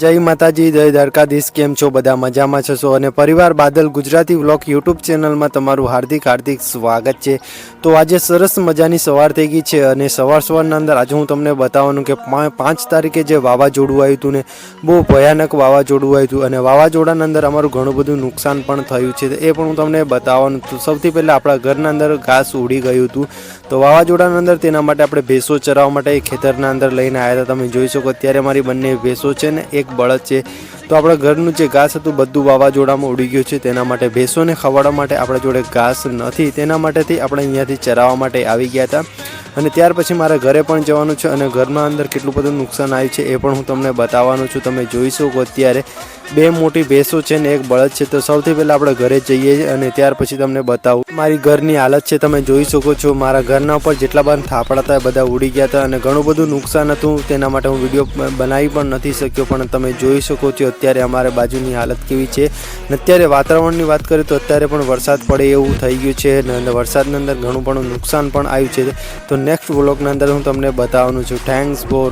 જય માતાજી, જય દ્વારકાધીશ, કેમ છો? બધા મજામાં છો અને પરિવાર બાદલ ગુજરાતી વ્લોગ યુટ્યુબ ચેનલમાં તમારું હાર્દિક હાર્દિક સ્વાગત છે. તો આજે સરસ મજાની સવાર થઈ ગઈ છે અને સવાર સવારના અંદર આજે હું તમને બતાવવાનું કે પાંચ તારીખે જે વાવાઝોડું આવ્યું હતું ને, બહુ ભયાનક વાવાઝોડું આવ્યું હતું. અને વાવાઝોડાના અંદર અમારું ઘણું બધું નુકસાન પણ થયું છે. એ પણ હું તમને બતાવવાનું. હતું સૌથી પહેલાં આપણા ઘરના અંદર ઘાસ ઉડી ગયું હતું. તો વાવાઝોડાના અંદર તેના માટે આપણે ભેંસો ચરાવવા માટે ખેતરના અંદર લઈને આવ્યા હતા. તમે જોઈ શકો અત્યારે મારી બંને ભેંસો છે ને, એક બળદ છે. તો આપણા ઘરનું જે ઘાસ હતું બધું વાવાઝોડામાં ઉડી ગયું છે. તેના માટે ભેંસોને ખવડાવવા માટે આપણા જોડે ઘાસ નથી. તેના માટેથી આપણે અહીંયાથી ચરાવવા માટે આવી ગયા હતા. અને ત્યાર પછી મારે ઘરે પણ જવાનું છે અને ઘરમાં અંદર કેટલું બધું નુકસાન આવ્યું છે એ પણ હું તમને બતાવવાનું છું. તમે જોઈ શકો અત્યારે બે મોટી ભેંસો છે ને એક બળદ છે. તો સૌથી પહેલાં આપણે ઘરે જઈએ અને ત્યાર પછી તમને બતાવું. મારી ઘરની હાલત છે, તમે જોઈ શકો છો. મારા ઘરના ઉપર જેટલા બધા થાપડા હતા બધા ઉડી ગયા હતા અને ઘણું બધું નુકસાન હતું. તેના માટે હું વીડિયો બનાવી પણ નથી શક્યો, પણ તમે જોઈ શકો છો અત્યારે અમારે બાજુની હાલત કેવી છે. અને અત્યારે વાતાવરણની વાત કરીએ તો અત્યારે પણ વરસાદ પડે એવું થઈ ગયું છે. અને વરસાદની અંદર ઘણું પણ નુકસાન પણ આવ્યું છે. તો નેક્સ્ટ વ્લોગના અંદર હું તમને બતાવવાનું છું. Thanks for